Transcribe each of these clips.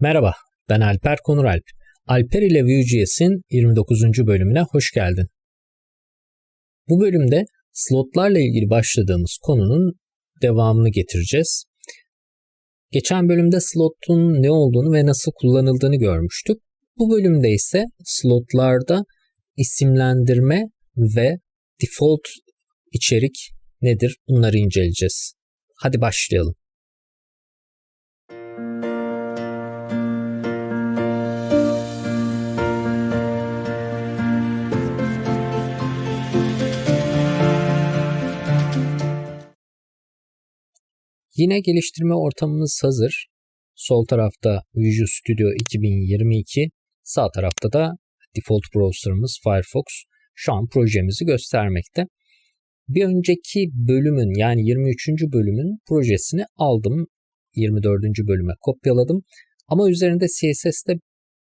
Merhaba, ben Alper Konuralp. Alper ile Vue.js'in 29. bölümüne hoş geldin. Bu bölümde slotlarla ilgili başladığımız konunun devamını getireceğiz. Geçen bölümde slotun ne olduğunu ve nasıl kullanıldığını görmüştük. Bu bölümde ise slotlarda isimlendirme ve default içerik nedir bunları inceleyeceğiz. Hadi başlayalım. Yine geliştirme ortamımız hazır. Sol tarafta Visual Studio 2022, sağ tarafta da default browser'ımız Firefox şu an projemizi göstermekte. Bir önceki bölümün yani 23. bölümün projesini aldım. 24. bölüme kopyaladım. Ama üzerinde CSS'te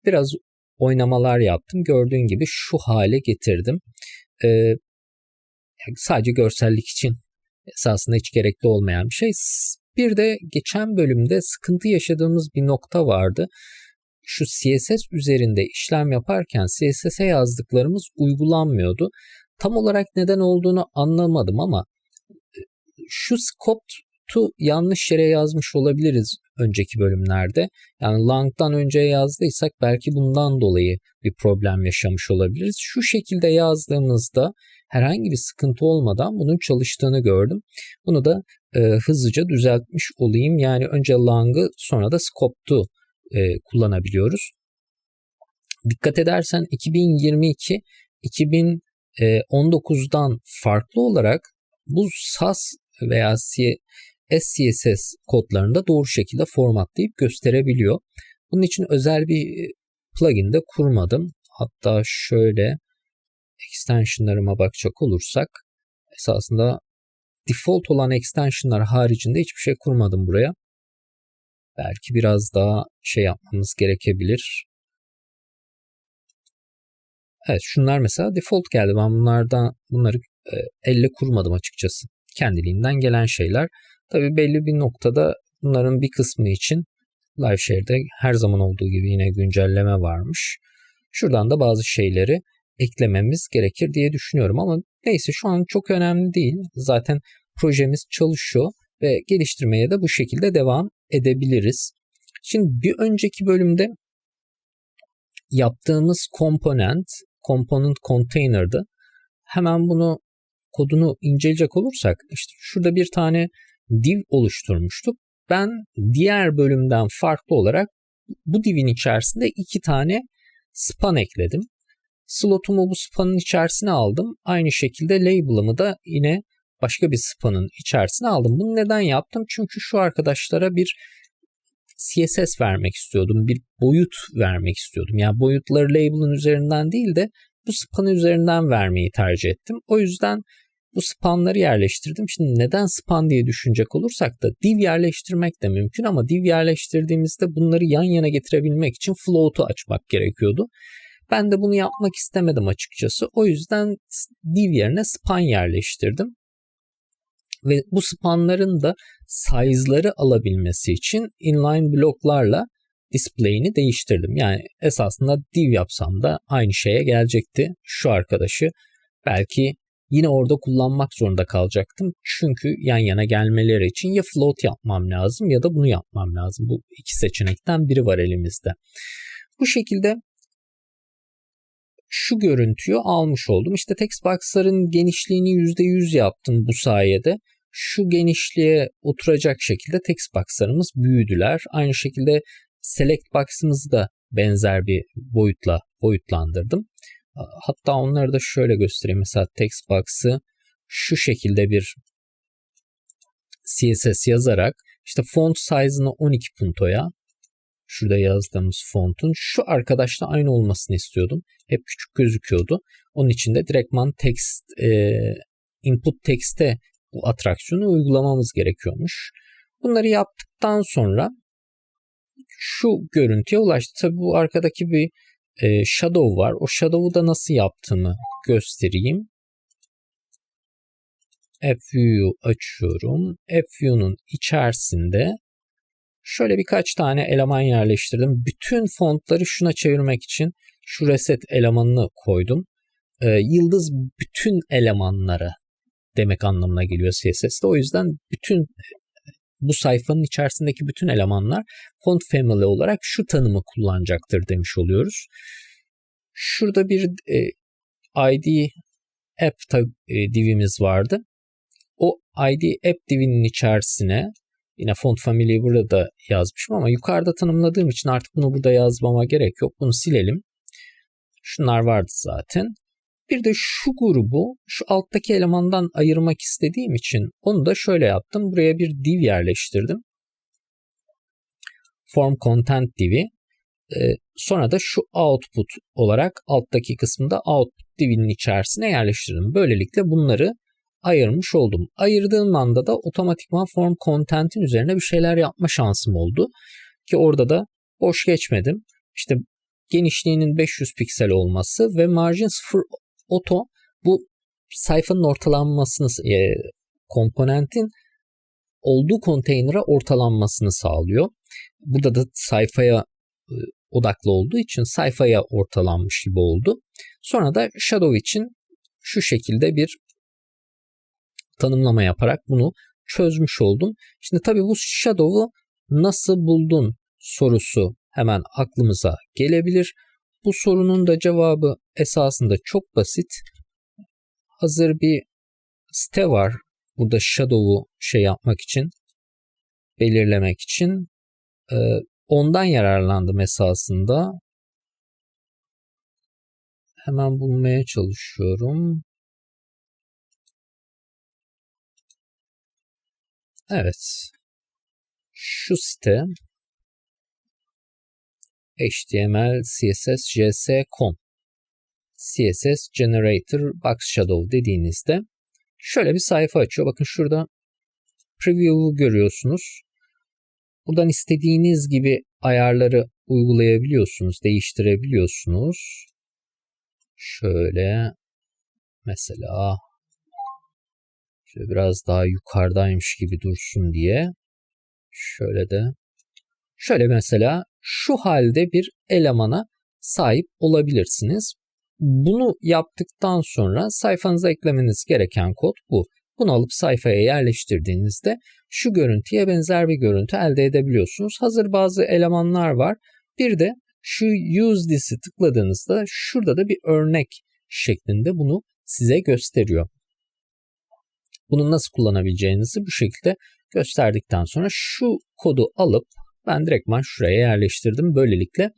biraz oynamalar yaptım. Gördüğün gibi şu hale getirdim. Ee, sadece görsellik için esasında hiç gerekli olmayan bir şey. Bir de geçen bölümde sıkıntı yaşadığımız bir nokta vardı. Şu CSS üzerinde işlem yaparken CSS'e yazdıklarımız uygulanmıyordu. Tam olarak neden olduğunu anlamadım ama e, şu scope yanlış yere yazmış olabiliriz önceki bölümlerde. Yani lang'dan önce yazdıysak belki bundan dolayı bir problem yaşamış olabiliriz. Şu şekilde yazdığımızda herhangi bir sıkıntı olmadan bunun çalıştığını gördüm. Bunu da e, hızlıca düzeltmiş olayım. Yani önce lang'ı sonra da scope e, kullanabiliyoruz. Dikkat edersen 2022 2019'dan farklı olarak bu SAS veya SCSS kodlarını doğru şekilde formatlayıp gösterebiliyor. Bunun için özel bir e, plugin de kurmadım. Hatta şöyle extensionlarıma bakacak olursak esasında default olan extensionlar haricinde hiçbir şey kurmadım buraya. Belki biraz daha şey yapmamız gerekebilir. Evet şunlar mesela default geldi. Ben bunlardan bunları e, elle kurmadım açıkçası. Kendiliğinden gelen şeyler. Tabi belli bir noktada bunların bir kısmı için LiveShare'de her zaman olduğu gibi yine güncelleme varmış. Şuradan da bazı şeyleri eklememiz gerekir diye düşünüyorum ama neyse şu an çok önemli değil. Zaten projemiz çalışıyor ve geliştirmeye de bu şekilde devam edebiliriz. Şimdi bir önceki bölümde yaptığımız komponent, component container'dı. Hemen bunu kodunu inceleyecek olursak işte şurada bir tane div oluşturmuştuk. Ben diğer bölümden farklı olarak bu divin içerisinde iki tane span ekledim. Slotumu bu spanın içerisine aldım. Aynı şekilde label'ımı da yine başka bir spanın içerisine aldım. Bunu neden yaptım? Çünkü şu arkadaşlara bir CSS vermek istiyordum. Bir boyut vermek istiyordum. Yani boyutları label'ın üzerinden değil de bu spanı üzerinden vermeyi tercih ettim. O yüzden bu spanları yerleştirdim. Şimdi neden span diye düşünecek olursak da div yerleştirmek de mümkün ama div yerleştirdiğimizde bunları yan yana getirebilmek için float'u açmak gerekiyordu. Ben de bunu yapmak istemedim açıkçası. O yüzden div yerine span yerleştirdim. Ve bu spanların da size'ları alabilmesi için inline bloklarla display'ini değiştirdim. Yani esasında div yapsam da aynı şeye gelecekti. Şu arkadaşı belki yine orada kullanmak zorunda kalacaktım. Çünkü yan yana gelmeleri için ya float yapmam lazım ya da bunu yapmam lazım. Bu iki seçenekten biri var elimizde. Bu şekilde şu görüntüyü almış oldum. İşte text box'ların genişliğini %100 yaptım bu sayede. Şu genişliğe oturacak şekilde text box'larımız büyüdüler. Aynı şekilde select box'ımızı da benzer bir boyutla boyutlandırdım. Hatta onları da şöyle göstereyim. Mesela text box'ı şu şekilde bir CSS yazarak işte font size'ını 12 puntoya şurada yazdığımız fontun şu arkadaşla aynı olmasını istiyordum. Hep küçük gözüküyordu. Onun için de direktman text e, input text'e bu atraksiyonu uygulamamız gerekiyormuş. Bunları yaptıktan sonra şu görüntüye ulaştı. Tabi bu arkadaki bir e, shadow var. O shadow'u da nasıl yaptığını göstereyim. FView'yu açıyorum. FView'nun içerisinde Şöyle birkaç tane eleman yerleştirdim. Bütün fontları şuna çevirmek için şu reset elemanını koydum. Ee, yıldız bütün elemanlara demek anlamına geliyor CSS'de. O yüzden bütün bu sayfanın içerisindeki bütün elemanlar font family olarak şu tanımı kullanacaktır demiş oluyoruz. Şurada bir e, ID app e, divimiz vardı. O ID app divinin içerisine yine font family'yi burada da yazmışım ama yukarıda tanımladığım için artık bunu burada yazmama gerek yok. Bunu silelim. Şunlar vardı zaten. Bir de şu grubu şu alttaki elemandan ayırmak istediğim için onu da şöyle yaptım. Buraya bir div yerleştirdim. Form content divi. Ee, sonra da şu output olarak alttaki kısmında output divinin içerisine yerleştirdim. Böylelikle bunları ayırmış oldum. Ayırdığım anda da otomatikman form content'in üzerine bir şeyler yapma şansım oldu. Ki orada da boş geçmedim. İşte genişliğinin 500 piksel olması ve margin 0 auto bu sayfanın ortalanmasını e, komponentin olduğu konteynere ortalanmasını sağlıyor. Burada da sayfaya e, odaklı olduğu için sayfaya ortalanmış gibi oldu. Sonra da shadow için şu şekilde bir tanımlama yaparak bunu çözmüş oldum. Şimdi tabii bu shadow'u nasıl buldun sorusu hemen aklımıza gelebilir. Bu sorunun da cevabı esasında çok basit. Hazır bir site var. Burada shadow'u şey yapmak için, belirlemek için. Ee, ondan yararlandım esasında. Hemen bulmaya çalışıyorum. Evet. Şu site HTML, CSS, JS.com CSS Generator Box Shadow dediğinizde şöyle bir sayfa açıyor. Bakın şurada preview'u görüyorsunuz. Buradan istediğiniz gibi ayarları uygulayabiliyorsunuz, değiştirebiliyorsunuz. Şöyle mesela şöyle biraz daha yukarıdaymış gibi dursun diye şöyle de şöyle mesela şu halde bir elemana sahip olabilirsiniz. Bunu yaptıktan sonra sayfanıza eklemeniz gereken kod bu. Bunu alıp sayfaya yerleştirdiğinizde şu görüntüye benzer bir görüntü elde edebiliyorsunuz. Hazır bazı elemanlar var. Bir de şu use this'i tıkladığınızda şurada da bir örnek şeklinde bunu size gösteriyor. Bunu nasıl kullanabileceğinizi bu şekilde gösterdikten sonra şu kodu alıp ben direktman şuraya yerleştirdim. Böylelikle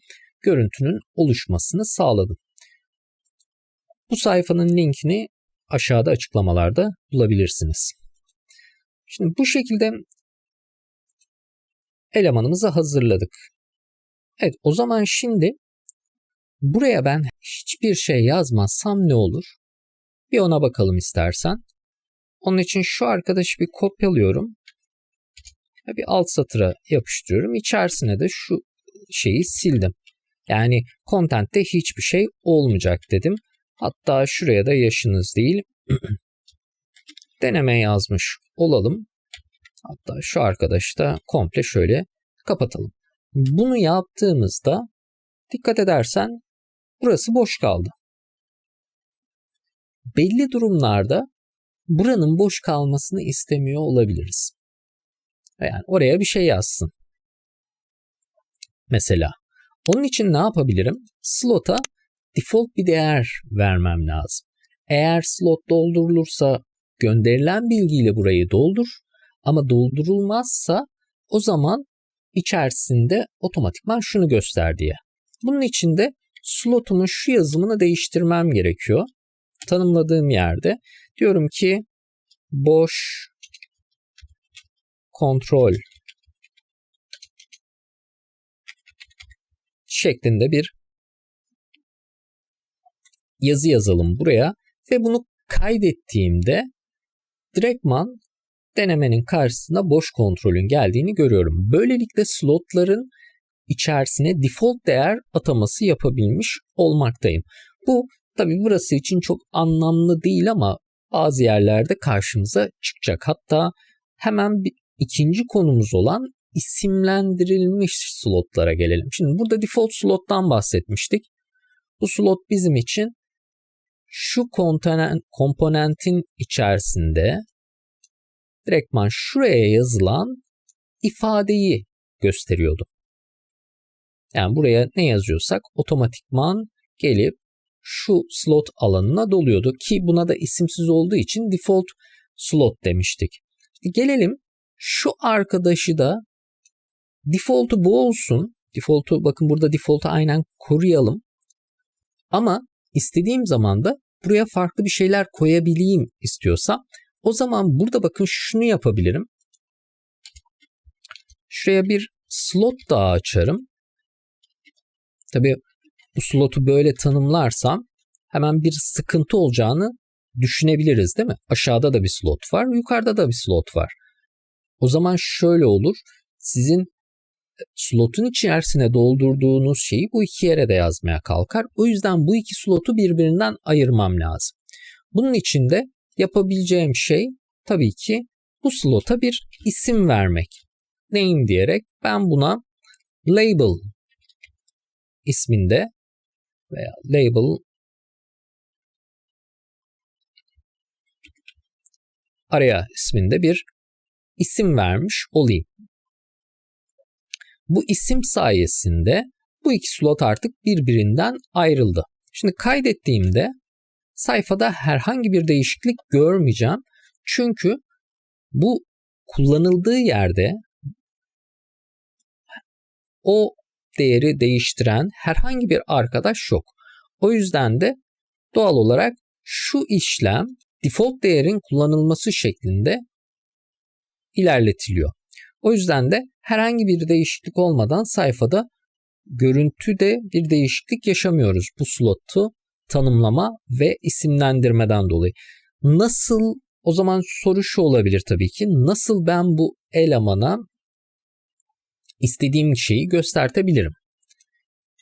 görüntünün oluşmasını sağladım. Bu sayfanın linkini aşağıda açıklamalarda bulabilirsiniz. Şimdi bu şekilde elemanımızı hazırladık. Evet o zaman şimdi buraya ben hiçbir şey yazmazsam ne olur? Bir ona bakalım istersen. Onun için şu arkadaşı bir kopyalıyorum bir alt satıra yapıştırıyorum. İçerisine de şu şeyi sildim. Yani content'te hiçbir şey olmayacak dedim. Hatta şuraya da yaşınız değil deneme yazmış olalım. Hatta şu arkadaşı da komple şöyle kapatalım. Bunu yaptığımızda dikkat edersen burası boş kaldı. Belli durumlarda buranın boş kalmasını istemiyor olabiliriz. Yani oraya bir şey yazsın. Mesela. Onun için ne yapabilirim? Slot'a default bir değer vermem lazım. Eğer slot doldurulursa gönderilen bilgiyle burayı doldur ama doldurulmazsa o zaman içerisinde otomatikman şunu göster diye. Bunun için de slotumun şu yazımını değiştirmem gerekiyor. Tanımladığım yerde diyorum ki boş kontrol şeklinde bir yazı yazalım buraya ve bunu kaydettiğimde direktman denemenin karşısında boş kontrolün geldiğini görüyorum. Böylelikle slotların içerisine default değer ataması yapabilmiş olmaktayım. Bu tabi burası için çok anlamlı değil ama bazı yerlerde karşımıza çıkacak. Hatta hemen bir ikinci konumuz olan isimlendirilmiş slotlara gelelim. Şimdi burada default slottan bahsetmiştik. Bu slot bizim için şu komponent, komponentin içerisinde direktman şuraya yazılan ifadeyi gösteriyordu. Yani buraya ne yazıyorsak otomatikman gelip şu slot alanına doluyordu ki buna da isimsiz olduğu için default slot demiştik. Gelelim şu arkadaşı da default'u bu olsun. Default'u bakın burada default'u aynen koruyalım. Ama istediğim zaman da buraya farklı bir şeyler koyabileyim istiyorsam o zaman burada bakın şunu yapabilirim. Şuraya bir slot daha açarım. Tabii bu slotu böyle tanımlarsam hemen bir sıkıntı olacağını düşünebiliriz değil mi? Aşağıda da bir slot var, yukarıda da bir slot var. O zaman şöyle olur. Sizin e, slotun içerisine doldurduğunuz şeyi bu iki yere de yazmaya kalkar. O yüzden bu iki slotu birbirinden ayırmam lazım. Bunun için de yapabileceğim şey tabii ki bu slota bir isim vermek. Name diyerek ben buna label isminde veya label araya isminde bir isim vermiş olayım. Bu isim sayesinde bu iki slot artık birbirinden ayrıldı. Şimdi kaydettiğimde sayfada herhangi bir değişiklik görmeyeceğim. Çünkü bu kullanıldığı yerde o değeri değiştiren herhangi bir arkadaş yok. O yüzden de doğal olarak şu işlem default değerin kullanılması şeklinde ilerletiliyor. O yüzden de herhangi bir değişiklik olmadan sayfada görüntüde bir değişiklik yaşamıyoruz bu slotu tanımlama ve isimlendirmeden dolayı. Nasıl o zaman soru şu olabilir tabii ki. Nasıl ben bu elemana istediğim şeyi göstertebilirim?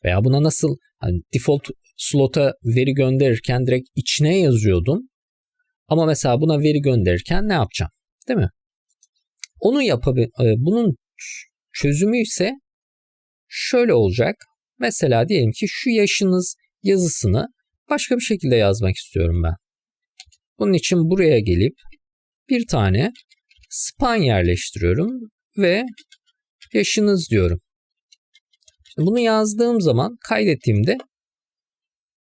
Veya buna nasıl hani default slota veri gönderirken direkt içine yazıyordum. Ama mesela buna veri gönderirken ne yapacağım? Değil mi? Onu yapabil e, bunun çözümü ise şöyle olacak. Mesela diyelim ki şu yaşınız yazısını başka bir şekilde yazmak istiyorum ben. Bunun için buraya gelip bir tane span yerleştiriyorum ve yaşınız diyorum. Şimdi bunu yazdığım zaman kaydettiğimde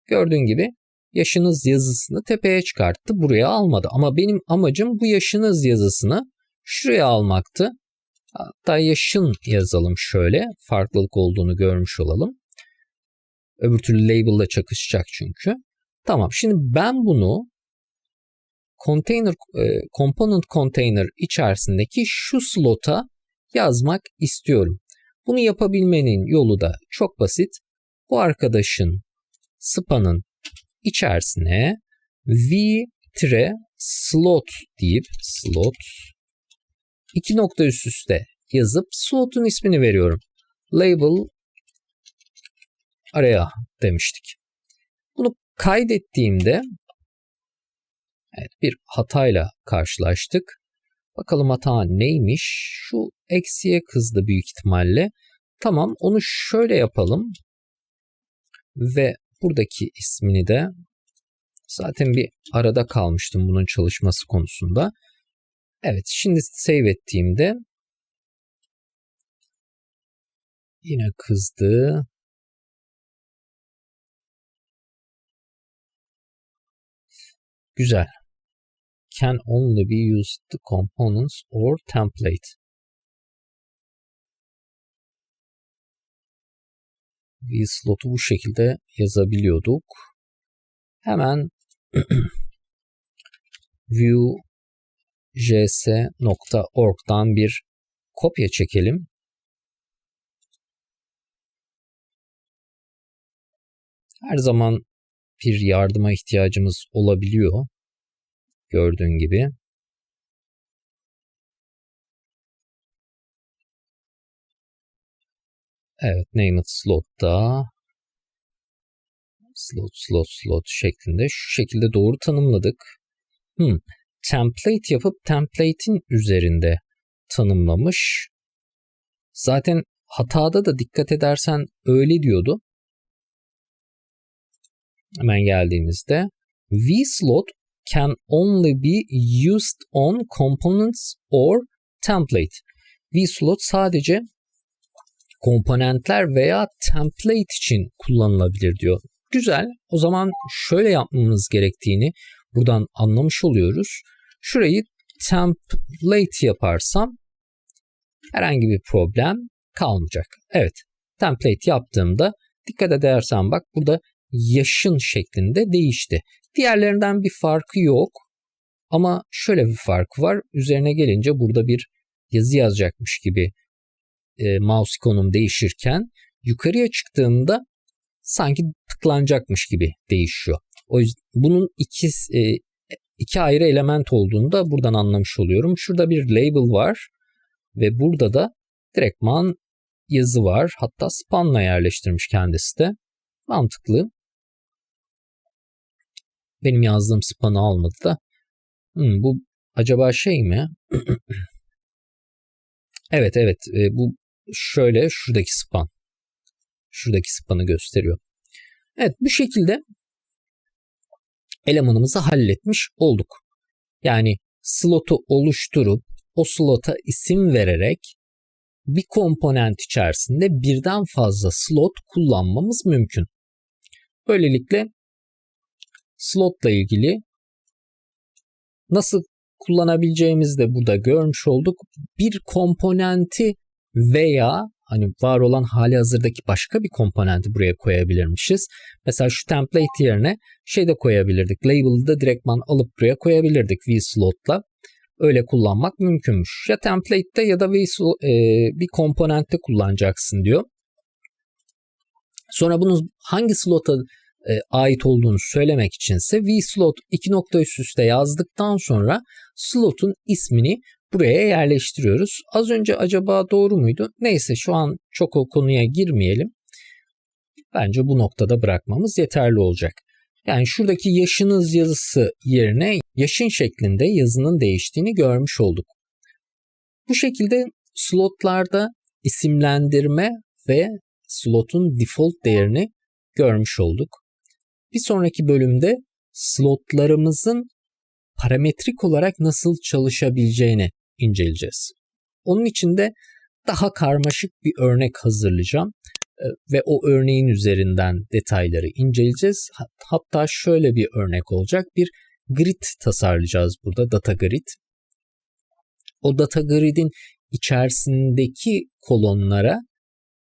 gördüğün gibi yaşınız yazısını tepeye çıkarttı. Buraya almadı. Ama benim amacım bu yaşınız yazısını şuraya almaktı. Hatta yaşın yazalım şöyle. Farklılık olduğunu görmüş olalım. Öbür türlü label ile çakışacak çünkü. Tamam şimdi ben bunu container e, component container içerisindeki şu slota yazmak istiyorum. Bunu yapabilmenin yolu da çok basit. Bu arkadaşın span'ın içerisine v slot deyip slot iki nokta üst üste yazıp slotun ismini veriyorum. Label araya demiştik. Bunu kaydettiğimde evet, bir hatayla karşılaştık. Bakalım hata neymiş? Şu eksiye kızdı büyük ihtimalle. Tamam onu şöyle yapalım. Ve buradaki ismini de zaten bir arada kalmıştım bunun çalışması konusunda. Evet şimdi save ettiğimde yine kızdı. Güzel. Can only be used the components or template. V slotu bu şekilde yazabiliyorduk. Hemen vue.js.org'dan bir kopya çekelim. Her zaman bir yardıma ihtiyacımız olabiliyor. Gördüğün gibi. Evet, name it slot'ta slot slot slot şeklinde şu şekilde doğru tanımladık. Hmm, template yapıp template'in üzerinde tanımlamış Zaten hatada da dikkat edersen öyle diyordu. Hemen geldiğimizde vslot can only be used on components or template. vslot sadece komponentler veya template için kullanılabilir diyor. Güzel. O zaman şöyle yapmamız gerektiğini buradan anlamış oluyoruz. Şurayı template yaparsam herhangi bir problem kalmayacak. Evet. Template yaptığımda dikkat edersen bak burada yaşın şeklinde değişti. Diğerlerinden bir farkı yok. Ama şöyle bir farkı var. Üzerine gelince burada bir yazı yazacakmış gibi e, mouse ikonum değişirken yukarıya çıktığımda sanki tıklanacakmış gibi değişiyor. O yüzden bunun iki, e, iki ayrı element olduğunu da buradan anlamış oluyorum. Şurada bir label var ve burada da direktman yazı var. Hatta spanla yerleştirmiş kendisi de. Mantıklı. Benim yazdığım spanı almadı da. Hmm, bu acaba şey mi? evet evet e, bu şöyle şuradaki span. Şuradaki spanı gösteriyor. Evet bu şekilde elemanımızı halletmiş olduk. Yani slotu oluşturup o slota isim vererek bir komponent içerisinde birden fazla slot kullanmamız mümkün. Böylelikle slotla ilgili nasıl kullanabileceğimizi de burada görmüş olduk. Bir komponenti veya hani var olan hali hazırdaki başka bir komponenti buraya koyabilirmişiz. Mesela şu template yerine şey de koyabilirdik. Label'ı da direktman alıp buraya koyabilirdik vslot'la. Öyle kullanmak mümkünmüş. Ya template'te ya da vslot, e, bir komponentte kullanacaksın diyor. Sonra bunu hangi slota e, ait olduğunu söylemek içinse vslot iki nokta üst üste yazdıktan sonra slotun ismini buraya yerleştiriyoruz. Az önce acaba doğru muydu? Neyse şu an çok o konuya girmeyelim. Bence bu noktada bırakmamız yeterli olacak. Yani şuradaki yaşınız yazısı yerine yaşın şeklinde yazının değiştiğini görmüş olduk. Bu şekilde slotlarda isimlendirme ve slotun default değerini görmüş olduk. Bir sonraki bölümde slotlarımızın parametrik olarak nasıl çalışabileceğini inceleyeceğiz. Onun için de daha karmaşık bir örnek hazırlayacağım e, ve o örneğin üzerinden detayları inceleyeceğiz. Hatta şöyle bir örnek olacak. Bir grid tasarlayacağız burada, data grid. O data grid'in içerisindeki kolonlara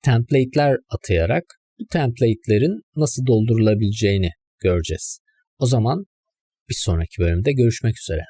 template'ler atayarak bu template'lerin nasıl doldurulabileceğini göreceğiz. O zaman bir sonraki bölümde görüşmek üzere.